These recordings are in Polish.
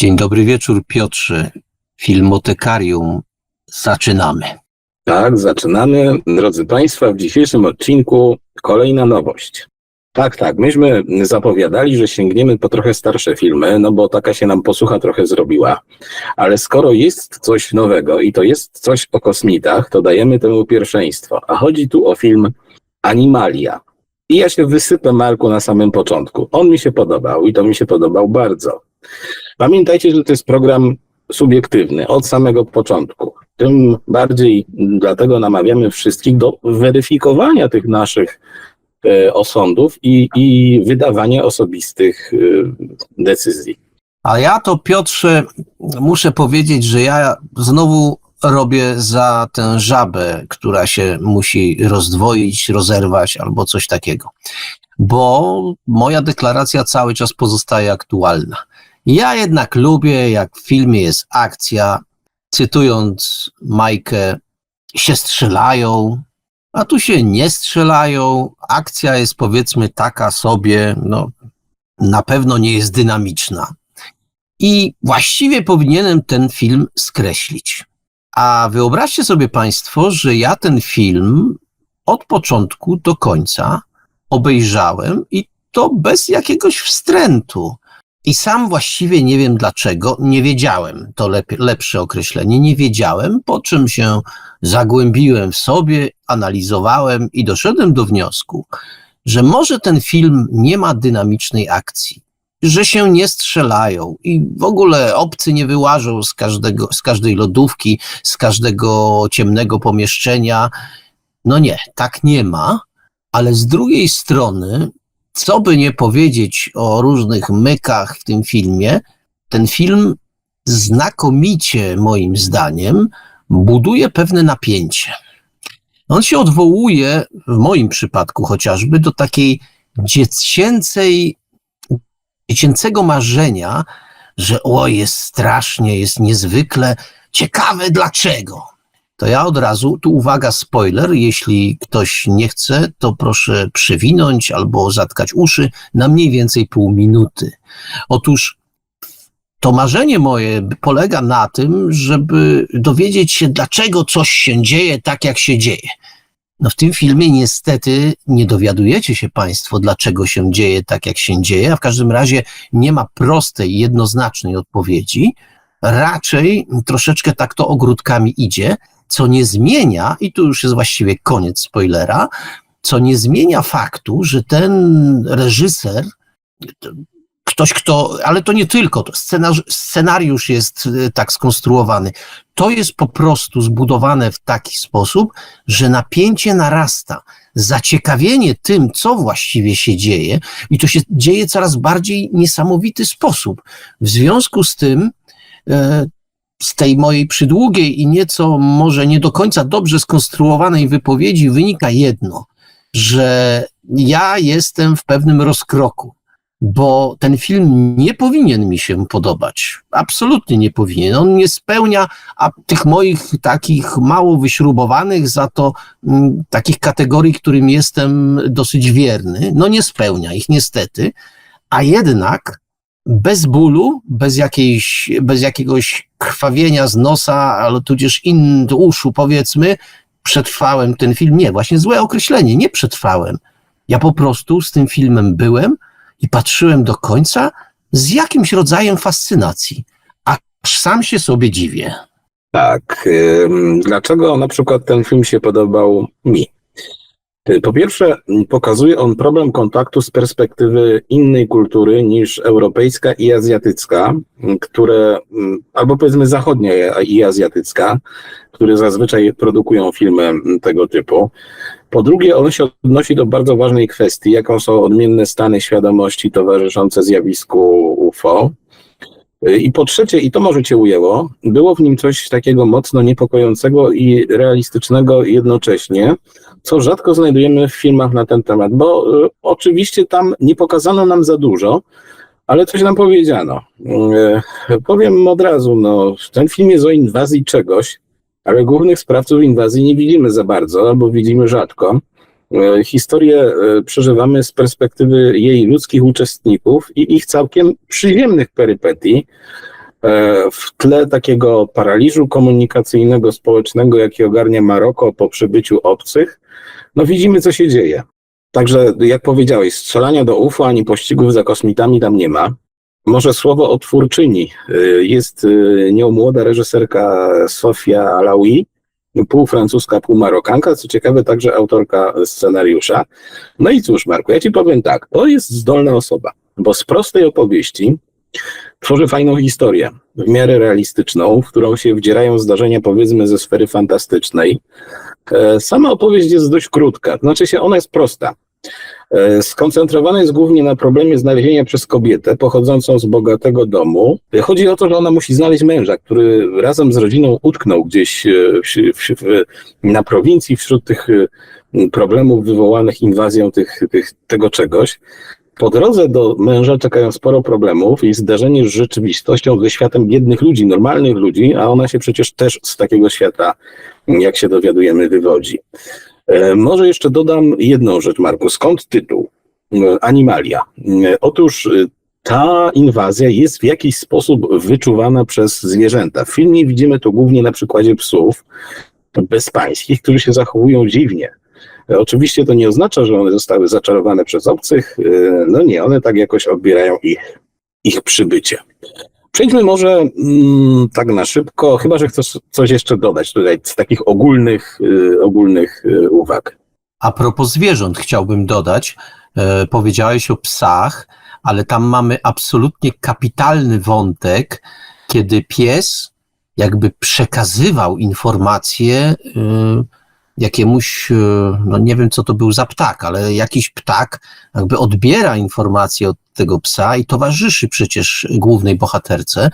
Dzień dobry wieczór, Piotrze. Filmotekarium. Zaczynamy. Tak, zaczynamy. Drodzy Państwo, w dzisiejszym odcinku kolejna nowość. Tak, tak, myśmy zapowiadali, że sięgniemy po trochę starsze filmy, no bo taka się nam posłucha trochę zrobiła. Ale skoro jest coś nowego i to jest coś o kosmitach, to dajemy temu pierwszeństwo. A chodzi tu o film Animalia. I ja się wysypę Marku na samym początku. On mi się podobał i to mi się podobał bardzo. Pamiętajcie, że to jest program subiektywny od samego początku. Tym bardziej dlatego namawiamy wszystkich do weryfikowania tych naszych e, osądów i, i wydawania osobistych e, decyzji. A ja to, Piotrze, muszę powiedzieć, że ja znowu robię za tę żabę, która się musi rozdwoić, rozerwać albo coś takiego. Bo moja deklaracja cały czas pozostaje aktualna. Ja jednak lubię, jak w filmie jest akcja, cytując Majkę, się strzelają, a tu się nie strzelają. Akcja jest powiedzmy taka sobie, no na pewno nie jest dynamiczna. I właściwie powinienem ten film skreślić. A wyobraźcie sobie Państwo, że ja ten film od początku do końca obejrzałem i to bez jakiegoś wstrętu. I sam właściwie nie wiem dlaczego, nie wiedziałem, to lep lepsze określenie, nie wiedziałem, po czym się zagłębiłem w sobie, analizowałem i doszedłem do wniosku, że może ten film nie ma dynamicznej akcji, że się nie strzelają i w ogóle obcy nie wyłażą z, każdego, z każdej lodówki, z każdego ciemnego pomieszczenia. No nie, tak nie ma, ale z drugiej strony co by nie powiedzieć o różnych mykach w tym filmie, ten film znakomicie, moim zdaniem, buduje pewne napięcie. On się odwołuje, w moim przypadku chociażby, do takiej dziecięcej, dziecięcego marzenia, że o, jest strasznie, jest niezwykle ciekawe dlaczego to ja od razu, tu uwaga, spoiler, jeśli ktoś nie chce, to proszę przewinąć albo zatkać uszy na mniej więcej pół minuty. Otóż to marzenie moje polega na tym, żeby dowiedzieć się, dlaczego coś się dzieje tak, jak się dzieje. No w tym filmie niestety nie dowiadujecie się Państwo, dlaczego się dzieje tak, jak się dzieje, a w każdym razie nie ma prostej, jednoznacznej odpowiedzi. Raczej troszeczkę tak to ogródkami idzie, co nie zmienia, i tu już jest właściwie koniec spoilera, co nie zmienia faktu, że ten reżyser, ktoś, kto, ale to nie tylko, to scenariusz jest e, tak skonstruowany. To jest po prostu zbudowane w taki sposób, że napięcie narasta, zaciekawienie tym, co właściwie się dzieje, i to się dzieje coraz bardziej niesamowity sposób. W związku z tym, e, z tej mojej przydługiej i nieco może nie do końca dobrze skonstruowanej wypowiedzi wynika jedno, że ja jestem w pewnym rozkroku, bo ten film nie powinien mi się podobać. Absolutnie nie powinien. On nie spełnia a tych moich takich mało wyśrubowanych, za to m, mm, takich kategorii, którym jestem dosyć wierny. No nie spełnia ich niestety, a jednak bez bólu, bez, jakiejś, bez jakiegoś krwawienia z nosa, ale tudzież in uszu powiedzmy, przetrwałem ten film. Nie, właśnie złe określenie, nie przetrwałem. Ja po prostu z tym filmem byłem i patrzyłem do końca z jakimś rodzajem fascynacji, aż sam się sobie dziwię. Tak. Dlaczego na przykład ten film się podobał mi? Po pierwsze, pokazuje on problem kontaktu z perspektywy innej kultury niż europejska i azjatycka, które, albo powiedzmy zachodnia i azjatycka, które zazwyczaj produkują filmy tego typu. Po drugie, on się odnosi do bardzo ważnej kwestii, jaką są odmienne stany świadomości towarzyszące zjawisku UFO. I po trzecie, i to może cię ujęło, było w nim coś takiego mocno niepokojącego i realistycznego jednocześnie, co rzadko znajdujemy w filmach na ten temat, bo y, oczywiście tam nie pokazano nam za dużo, ale coś nam powiedziano. Y, powiem od razu, no, ten film jest o inwazji czegoś, ale głównych sprawców inwazji nie widzimy za bardzo, albo widzimy rzadko. Y, historię przeżywamy z perspektywy jej ludzkich uczestników i ich całkiem przyziemnych perypetii, E, W tle takiego paraliżu komunikacyjnego, społecznego, jaki ogarnia Maroko po przybyciu obcych, no widzimy, co się dzieje. Także, jak powiedziałeś, strzelania do UFO ani pościgów za kosmitami tam nie ma. Może słowo o twórczyni. Jest nią młoda reżyserka Sofia Alaoui, pół francuska, pół marokanka, co ciekawe także autorka scenariusza. No i cóż, Marku, ja ci powiem tak, to jest zdolna osoba, bo z prostej opowieści tworzy fajną historię, w miarę realistyczną, w którą się wdzierają zdarzenia powiedzmy ze sfery fantastycznej. E, Sama opowieść jest dość krótka, znaczy się ona jest prosta. E, Skoncentrowana jest głównie na problemie znalezienia przez kobietę pochodzącą z bogatego domu. E, Chodzi o to, że ona musi znaleźć męża, który razem z rodziną utknął gdzieś e, w, w, w, na prowincji wśród tych problemów wywołanych inwazją tych, tych, tego czegoś. Po drodze do męża czekają sporo problemów i zdarzenie z rzeczywistością, ze światem biednych ludzi, normalnych ludzi, a ona się przecież też z takiego świata, jak się dowiadujemy, wywodzi. E, Może jeszcze dodam jedną rzecz, Marku. Skąd tytuł? E, Animalia. E, Otóż ta inwazja jest w jakiś sposób wyczuwana przez zwierzęta. W filmie widzimy to głównie na przykładzie psów bezpańskich, którzy się zachowują dziwnie. Oczywiście to nie oznacza, że one zostały zaczarowane przez obcych. No nie, one tak jakoś odbierają ich, ich przybycie. Przejdźmy może mm, tak na szybko, chyba że chcesz coś jeszcze dodać tutaj z takich ogólnych, y, ogólnych y, uwag. A propos zwierząt chciałbym dodać, e, powiedziałeś o psach, ale tam mamy absolutnie kapitalny wątek, kiedy pies jakby przekazywał informacje e, jakiemuś, e, no nie wiem co to był za ptak, ale jakiś ptak jakby odbiera informacje od tego psa i towarzyszy przecież głównej bohaterce.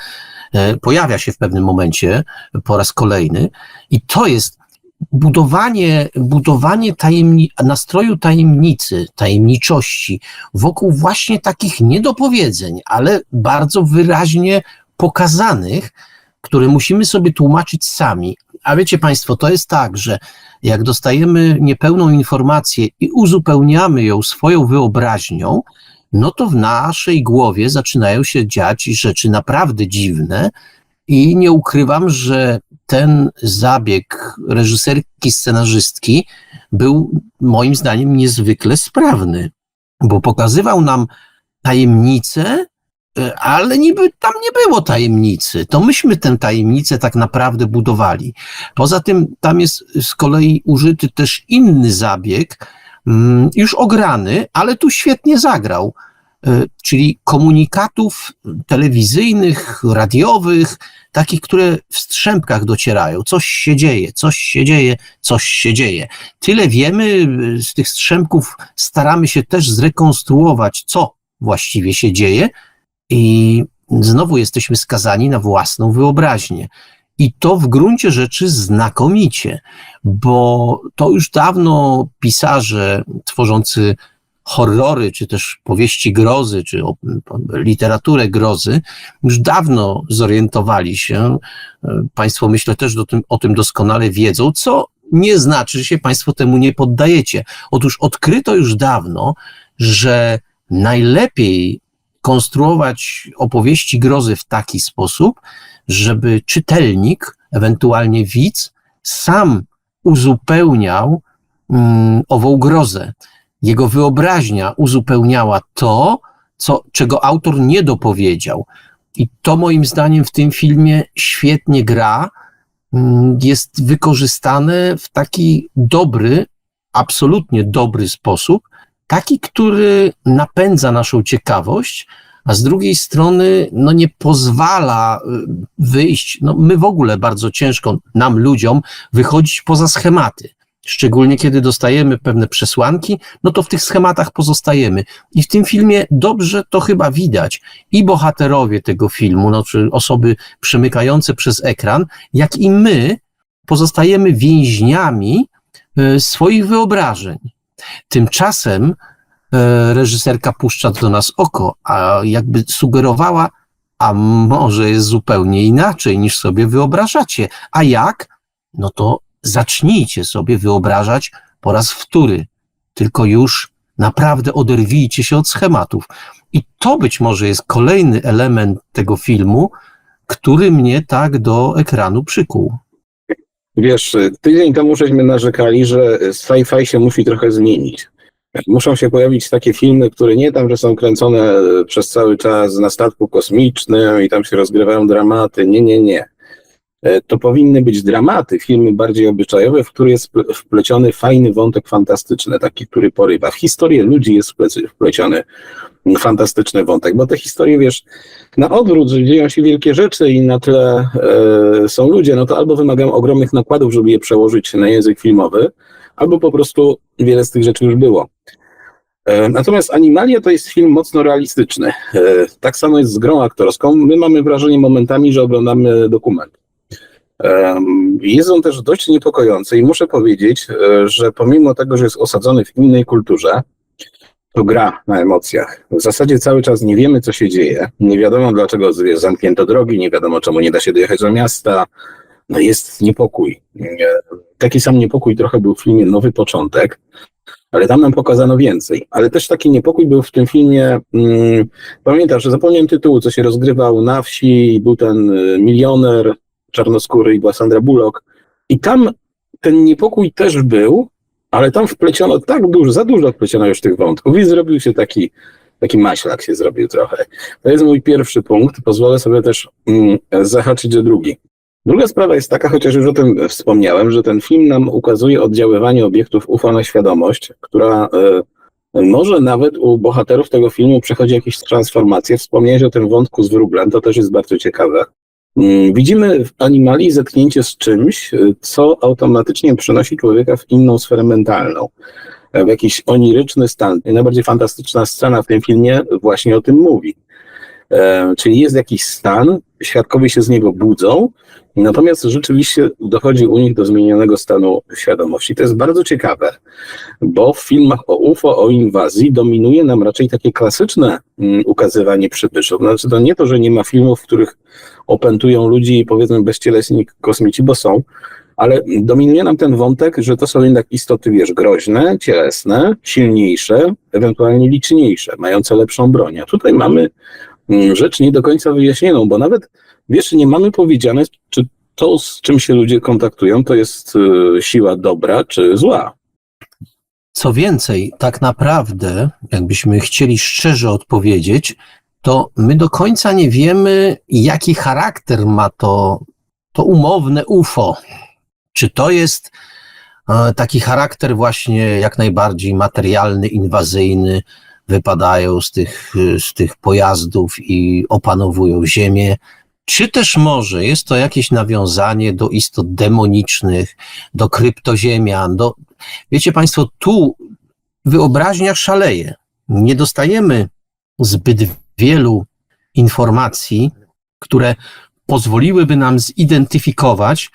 E, Pojawia się w pewnym momencie po raz kolejny i to jest budowanie, budowanie tajemni- nastroju tajemnicy, tajemniczości wokół właśnie takich niedopowiedzeń, ale bardzo wyraźnie pokazanych, które musimy sobie tłumaczyć sami. A wiecie Państwo, to jest tak, że jak dostajemy niepełną informację i uzupełniamy ją swoją wyobraźnią, no to w naszej głowie zaczynają się dziać rzeczy naprawdę dziwne. I nie ukrywam, że ten zabieg reżyserki, scenarzystki był moim zdaniem niezwykle sprawny, bo pokazywał nam tajemnicę, e, ale niby tam nie było tajemnicy. To myśmy tę tajemnicę tak naprawdę budowali. Poza tym tam jest z kolei użyty też inny zabieg, mm, już ograny, ale tu świetnie zagrał, e, czyli komunikatów telewizyjnych, radiowych, takich, które w strzępkach docierają. Coś się dzieje, coś się dzieje, coś się dzieje. Tyle wiemy, y, z tych strzępków staramy się też zrekonstruować, co właściwie się dzieje i znowu jesteśmy skazani na własną wyobraźnię. I to w gruncie rzeczy znakomicie, bo to już dawno pisarze tworzący horrory, czy też powieści grozy, czy literaturę grozy, już dawno zorientowali się. e, Państwo myślę też tym, o tym doskonale wiedzą, co nie znaczy, że się Państwo temu nie poddajecie. Otóż odkryto już dawno, że najlepiej konstruować opowieści grozy w taki sposób, żeby czytelnik, ewentualnie widz, sam uzupełniał mm, ową grozę. Jego wyobraźnia uzupełniała to, co, czego autor nie dopowiedział. I to moim zdaniem w tym filmie świetnie gra, mm, jest wykorzystane w taki dobry, absolutnie dobry sposób, taki, który napędza naszą ciekawość, a z drugiej strony no nie pozwala y, wyjść, no my w ogóle bardzo ciężko nam ludziom wychodzić poza schematy. Szczególnie kiedy dostajemy pewne przesłanki, no to w tych schematach pozostajemy. I w tym filmie dobrze to chyba widać. I bohaterowie tego filmu, no, czy osoby przemykające przez ekran, jak i my pozostajemy więźniami e, swoich wyobrażeń. Tymczasem e, reżyserka puszcza do nas oko, a jakby sugerowała, a może jest zupełnie inaczej niż sobie wyobrażacie. A jak? No to zacznijcie sobie wyobrażać po raz wtóry, tylko już naprawdę oderwijcie się od schematów. I to być może jest kolejny element tego filmu, który mnie tak do ekranu przykuł. Wiesz, tydzień temu żeśmy narzekali, że sci-fi się musi trochę zmienić. Muszą się pojawić takie filmy, które nie tam, że są kręcone przez cały czas na statku kosmicznym i tam się rozgrywają dramaty. Nie, nie, nie. E, To powinny być dramaty, filmy bardziej obyczajowe, w które jest wple- wpleciony fajny wątek fantastyczny, taki, który porywa. W historię ludzi jest wpleci- wpleciony fantastyczny wątek, bo te historie, wiesz, na odwrót, że dzieją się wielkie rzeczy i na tyle e, są ludzie, no to albo wymagają ogromnych nakładów, żeby je przełożyć na język filmowy, albo po prostu wiele z tych rzeczy już było. E, Natomiast Animalia to jest film mocno realistyczny. E, Tak samo jest z grą aktorską. My mamy wrażenie momentami, że oglądamy dokument. Jest on też dość niepokojący i muszę powiedzieć, że pomimo tego, że jest osadzony w innej kulturze, to gra na emocjach. W zasadzie cały czas nie wiemy, co się dzieje. Nie wiadomo, dlaczego zamknięto drogi, nie wiadomo, czemu nie da się dojechać do miasta. No jest niepokój. Taki sam niepokój trochę był w filmie Nowy Początek, ale tam nam pokazano więcej. Ale też taki niepokój był w tym filmie, mm, pamiętasz, że zapomniałem tytułu, co się rozgrywał na wsi, był ten y, milioner czarnoskóry i była Sandra Bullock. I tam ten niepokój też był, ale tam wpleciono tak dużo, za dużo wpleciono już tych wątków i zrobił się taki, taki maślak się zrobił trochę. To jest mój pierwszy punkt. Pozwolę sobie też mm, zahaczyć o drugi. Druga sprawa jest taka, chociaż już o tym wspomniałem, że ten film nam ukazuje oddziaływanie obiektów UFO na świadomość, która e, może nawet u bohaterów tego filmu przechodzi jakieś transformacje. Wspomniałeś o tym wątku z wróblem, to też jest bardzo ciekawe. Mm, Widzimy w animali zetknięcie z czymś, e, co automatycznie przenosi człowieka w inną sferę mentalną, e, w jakiś oniryczny stan. Najbardziej fantastyczna scena w tym filmie właśnie o tym mówi. E, Czyli jest jakiś stan, świadkowie się z niego budzą, natomiast rzeczywiście dochodzi u nich do zmienionego stanu świadomości. To jest bardzo ciekawe, bo w filmach o UFO, o inwazji dominuje nam raczej takie klasyczne mm, ukazywanie przybyszów. Znaczy to nie to, że nie ma filmów, w których opętują ludzi powiedzmy bezcielesni kosmici, bo są, ale dominuje nam ten wątek, że to są jednak istoty, wiesz, groźne, cielesne, silniejsze, ewentualnie liczniejsze, mające lepszą broń. A tutaj mamy mm, rzecz nie do końca wyjaśnioną, bo nawet, wiesz, nie mamy powiedziane, czy to, z czym się ludzie kontaktują, to jest y, siła dobra czy zła. Co więcej, tak naprawdę, jakbyśmy chcieli szczerze odpowiedzieć, to my do końca nie wiemy, jaki charakter ma to, to umowne UFO. Czy to jest e, taki charakter właśnie jak najbardziej materialny, inwazyjny, wypadają z tych, z tych pojazdów i opanowują Ziemię, czy też może jest to jakieś nawiązanie do istot demonicznych, do kryptoziemian, do, Wiecie Państwo, tu wyobraźnia szaleje. Nie dostajemy zbyt wielu informacji, które pozwoliłyby nam zidentyfikować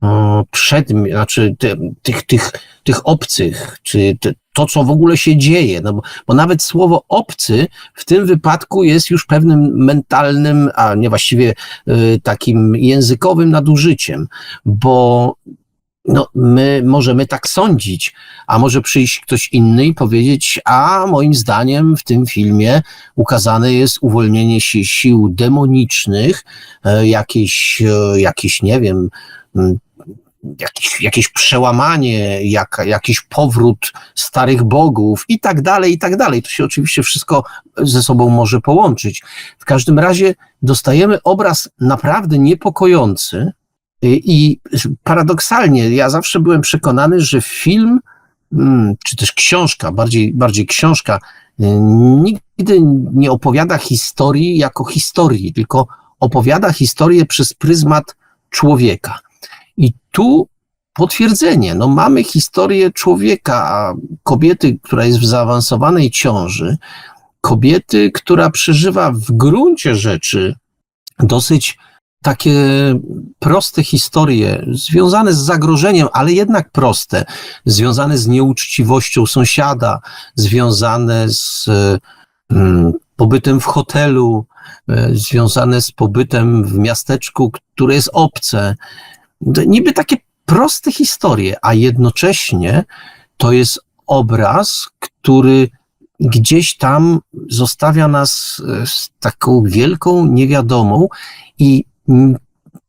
o, przedmiot, znaczy te, tych, tych, tych obcych, czy te, to, co w ogóle się dzieje. No bo, bo nawet słowo obcy w tym wypadku jest już pewnym mentalnym, a nie właściwie y, takim językowym nadużyciem, bo no, my możemy tak sądzić, a może przyjść ktoś inny i powiedzieć, a moim zdaniem w tym filmie ukazane jest uwolnienie się sił demonicznych, e, jakieś, e, jakieś nie wiem, jakieś, jakieś przełamanie, jak, jakiś powrót starych bogów i tak dalej, i tak dalej. To się oczywiście wszystko ze sobą może połączyć. W każdym razie dostajemy obraz naprawdę niepokojący, i paradoksalnie, ja zawsze byłem przekonany, że film, mm, czy też książka, bardziej, bardziej książka, y, nigdy nie opowiada historii jako historii, tylko opowiada historię przez pryzmat człowieka. I tu potwierdzenie, no mamy historię człowieka, kobiety, która jest w zaawansowanej ciąży, kobiety, która przeżywa w gruncie rzeczy dosyć takie proste historie, związane z zagrożeniem, ale jednak proste, związane z nieuczciwością sąsiada, związane z mm, pobytem w hotelu, y, związane z pobytem w miasteczku, które jest obce. Niby takie proste historie, a jednocześnie to jest obraz, który gdzieś tam zostawia nas z taką wielką niewiadomą i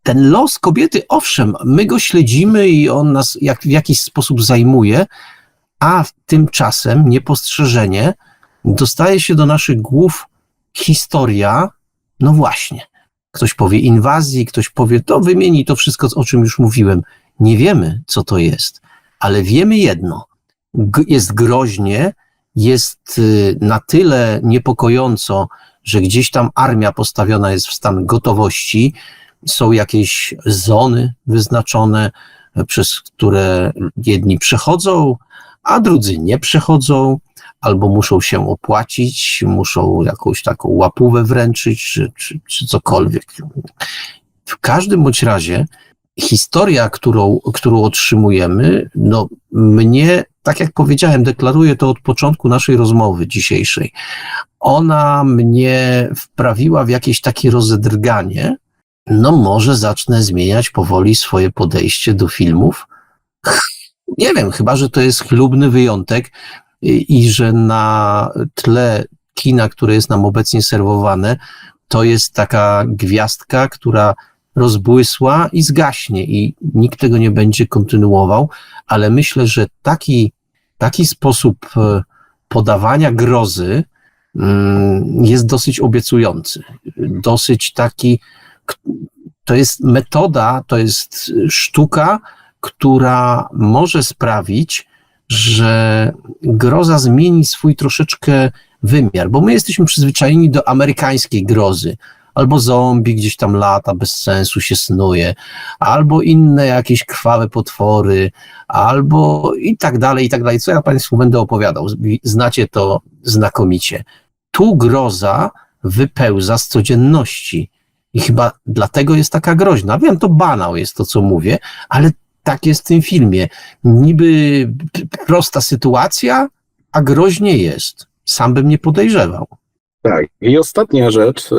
ten los kobiety, owszem, my go śledzimy i on nas jak, w jakiś sposób zajmuje, a tymczasem niepostrzeżenie dostaje się do naszych głów historia, no właśnie, ktoś powie inwazji, ktoś powie, to wymieni to wszystko, o czym już mówiłem. Nie wiemy, co to jest, ale wiemy jedno. G- jest groźnie, jest y, na tyle niepokojąco, że gdzieś tam armia postawiona jest w stan gotowości, są jakieś zony wyznaczone, przez które jedni przechodzą, a drudzy nie przechodzą, albo muszą się opłacić, muszą jakąś taką łapówę wręczyć, czy, czy, czy cokolwiek. W każdym bądź razie historia, którą, którą otrzymujemy, no mnie, tak jak powiedziałem, deklaruję to od początku naszej rozmowy dzisiejszej, ona mnie wprawiła w jakieś takie rozedrganie, no może zacznę zmieniać powoli swoje podejście do filmów. Nie wiem, chyba, że to jest chlubny wyjątek i, i że na tle kina, które jest nam obecnie serwowane, to jest taka gwiazdka, która rozbłysła i zgaśnie i nikt tego nie będzie kontynuował, ale myślę, że taki, taki sposób e, podawania grozy mm, jest dosyć obiecujący, dosyć taki, to jest metoda, to jest sztuka, która może sprawić, że groza zmieni swój troszeczkę wymiar, bo my jesteśmy przyzwyczajeni do amerykańskiej grozy, albo zombie gdzieś tam lata, bez sensu się snuje, albo inne jakieś krwawe potwory, albo i tak dalej, i tak dalej. Co ja Państwu będę opowiadał? Znacie to znakomicie. Tu groza wypełza z codzienności i chyba dlatego jest taka groźna. Wiem, to banał jest to, co mówię, ale tak jest w tym filmie. Niby prosta sytuacja, a groźnie jest. Sam bym nie podejrzewał. Tak. I ostatnia rzecz. y,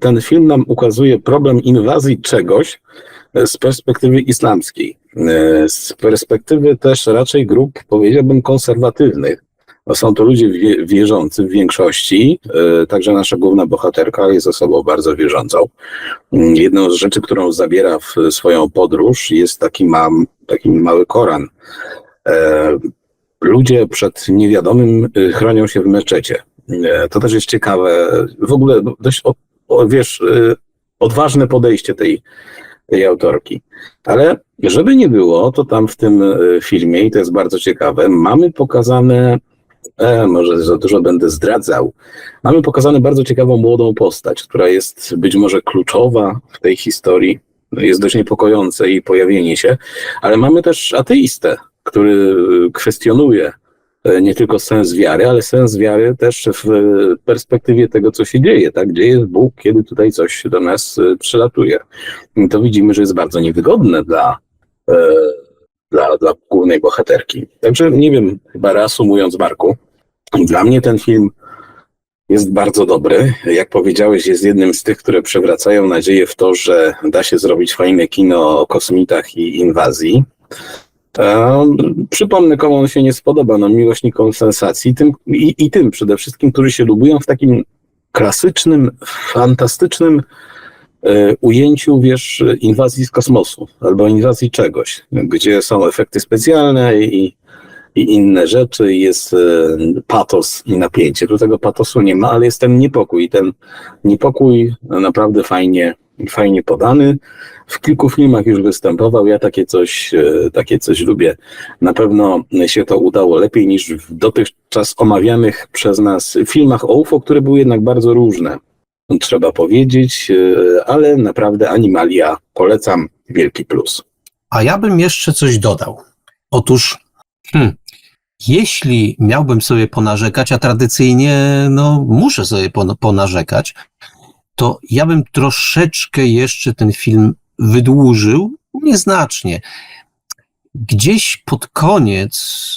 Ten film nam ukazuje problem inwazji czegoś y, z perspektywy islamskiej. Y, Z perspektywy też raczej grup, powiedziałbym, konserwatywnych. Bo Są to ludzie wie- wierzący w większości, także nasza główna bohaterka jest osobą bardzo wierzącą. Jedną z rzeczy, którą zabiera w swoją podróż jest taki, taki mały Koran. Ludzie przed niewiadomym chronią się w meczecie. To też jest ciekawe. W ogóle dość, o, o, wiesz, y, odważne podejście tej, tej autorki. Ale żeby nie było, to tam w tym y, filmie, i to jest bardzo ciekawe, mamy pokazane, e, może za dużo będę zdradzał, mamy pokazane bardzo ciekawą młodą postać, która jest być może kluczowa w tej historii. Jest dość niepokojące jej pojawienie się, ale mamy też ateistę, który y, kwestionuje nie tylko sens wiary, ale sens wiary też w e, perspektywie tego, co się dzieje, tak? Gdzie jest Bóg, kiedy tutaj coś do nas e, przylatuje. To widzimy, że jest bardzo niewygodne dla, e, dla, dla głównej bohaterki. Także nie wiem, chyba reasumując, Marku, dla mnie ten film jest bardzo dobry. Jak powiedziałeś, jest jednym z tych, które przewracają nadzieję w to, że da się zrobić fajne kino o kosmitach i inwazji. Przypomnę, komu on się nie spodoba, no miłośnikom sensacji tym, i, i tym przede wszystkim, którzy się lubują w takim klasycznym, fantastycznym e, ujęciu, wiesz, inwazji z kosmosu albo inwazji czegoś, gdzie są efekty specjalne i, i inne rzeczy, i jest e, patos i napięcie. Tu tego patosu nie ma, ale jest ten niepokój. Ten niepokój naprawdę fajnie, fajnie podany. W kilku filmach już występował. Ja takie coś, e, takie coś lubię. Na pewno się to udało lepiej niż w dotychczas omawianych przez nas filmach o UFO, które były jednak bardzo różne. Trzeba powiedzieć, e, ale naprawdę Animalia polecam. Wielki plus. A ja bym jeszcze coś dodał. Otóż, hmm, jeśli miałbym sobie ponarzekać, a tradycyjnie no, muszę sobie pon- ponarzekać, to ja bym troszeczkę jeszcze ten film wydłużył, nieznacznie. Gdzieś pod koniec,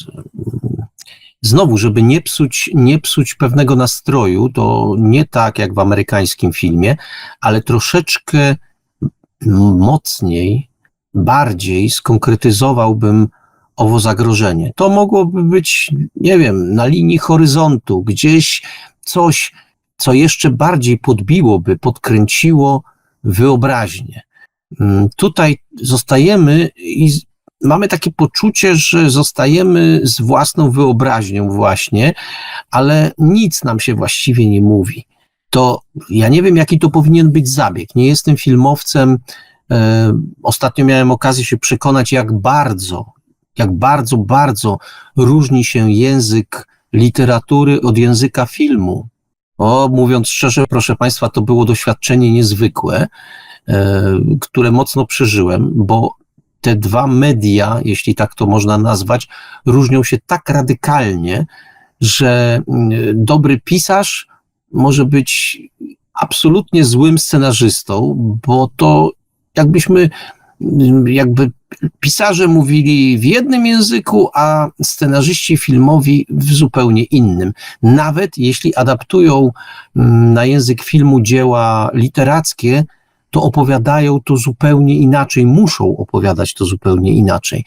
znowu, żeby nie psuć, nie psuć pewnego nastroju, to nie tak jak w amerykańskim filmie, ale troszeczkę mocniej, bardziej skonkretyzowałbym owo zagrożenie. To mogłoby być, nie wiem, na linii horyzontu, gdzieś coś, co jeszcze bardziej podbiłoby, podkręciło wyobraźnię. Mm, Tutaj zostajemy i mamy takie poczucie, że zostajemy z własną wyobraźnią właśnie, ale nic nam się właściwie nie mówi. To ja nie wiem, jaki to powinien być zabieg. Nie jestem filmowcem. E, Ostatnio miałem okazję się przekonać, jak bardzo, jak bardzo, bardzo różni się język literatury od języka filmu. O, mówiąc szczerze, proszę Państwa, to było doświadczenie niezwykłe, e, które mocno przeżyłem, bo te dwa media, jeśli tak to można nazwać, różnią się tak radykalnie, że mm, dobry pisarz może być absolutnie złym scenarzystą, bo to jakbyśmy, mm, jakby pisarze mówili w jednym języku, a scenarzyści filmowi w zupełnie innym. Nawet jeśli adaptują mm, na język filmu dzieła literackie, to opowiadają to zupełnie inaczej, muszą opowiadać to zupełnie inaczej.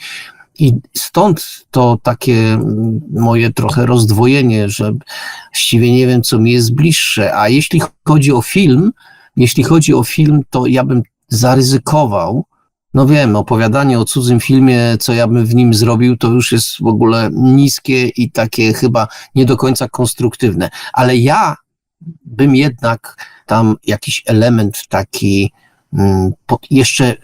I stąd to takie mm, moje trochę rozdwojenie, że właściwie nie wiem, co mi jest bliższe. A jeśli chodzi o film, jeśli chodzi o film, to ja bym zaryzykował, no wiem, opowiadanie o cudzym filmie, co ja bym w nim zrobił, to już jest w ogóle niskie i takie chyba nie do końca konstruktywne. Ale ja bym jednak tam jakiś element taki mm, jeszcze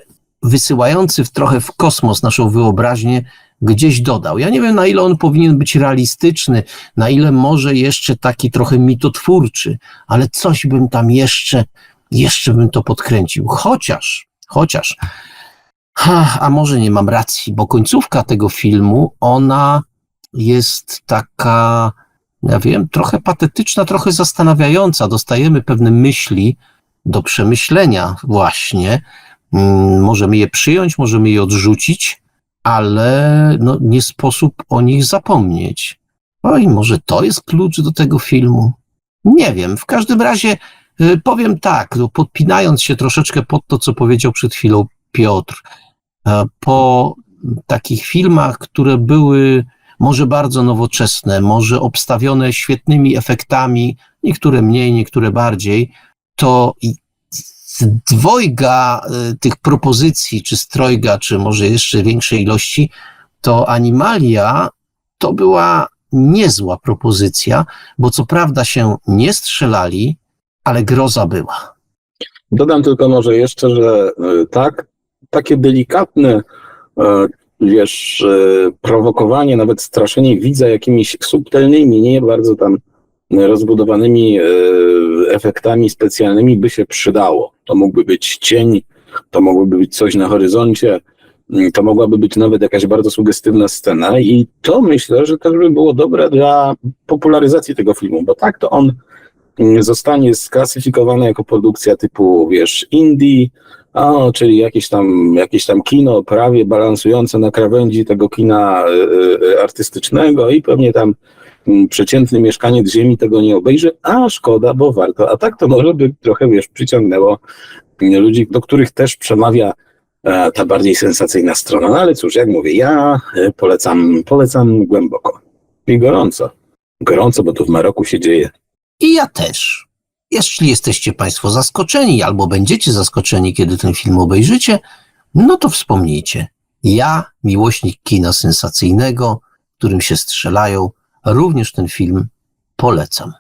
wysyłający w trochę w kosmos naszą wyobraźnię gdzieś dodał. Ja nie wiem, na ile on powinien być realistyczny, na ile może jeszcze taki trochę mitotwórczy, ale coś bym tam jeszcze, jeszcze bym to podkręcił. Chociaż, chociaż, ha, a może nie mam racji, bo końcówka tego filmu, ona jest taka, ja wiem, trochę patetyczna, trochę zastanawiająca. Dostajemy pewne myśli do przemyślenia właśnie. Mm, Możemy je przyjąć, możemy je odrzucić, ale no, nie sposób o nich zapomnieć. Oj, może to jest klucz do tego filmu? Nie wiem. W każdym razie y, powiem tak, no, podpinając się troszeczkę pod to, co powiedział przed chwilą Piotr. e, Po takich filmach, które były może bardzo nowoczesne, może obstawione świetnymi efektami, niektóre mniej, niektóre bardziej, to z dwojga y, tych propozycji, czy strojga, czy może jeszcze większej ilości, to Animalia to była niezła propozycja, bo co prawda się nie strzelali, ale groza była. Dodam tylko może jeszcze, że e, tak, takie delikatne, e, wiesz, e, prowokowanie, nawet straszenie widza jakimiś subtelnymi, nie bardzo tam rozbudowanymi e, efektami specjalnymi by się przydało. To mógłby być cień, to mogłoby być coś na horyzoncie, mm, to mogłaby być nawet jakaś bardzo sugestywna scena i to myślę, że też by było dobre dla popularyzacji tego filmu, bo tak to on mm, zostanie sklasyfikowany jako produkcja typu, wiesz, indie, a, czyli jakieś tam, jakieś tam kino prawie balansujące na krawędzi tego kina y, y, artystycznego i pewnie tam mm, przeciętny mieszkaniec ziemi tego nie obejrzy, a szkoda, bo warto. A tak to może by trochę, wiesz, przyciągnęło mm, ludzi, do których też przemawia e, ta bardziej sensacyjna strona. No ale cóż, jak mówię, ja e, polecam, polecam głęboko i gorąco. Gorąco, bo tu w Maroku się dzieje. I ja też. Jeśli jesteście Państwo zaskoczeni albo będziecie zaskoczeni, kiedy ten film obejrzycie, no to wspomnijcie. Ja, miłośnik kina sensacyjnego, którym się strzelają, również ten film polecam.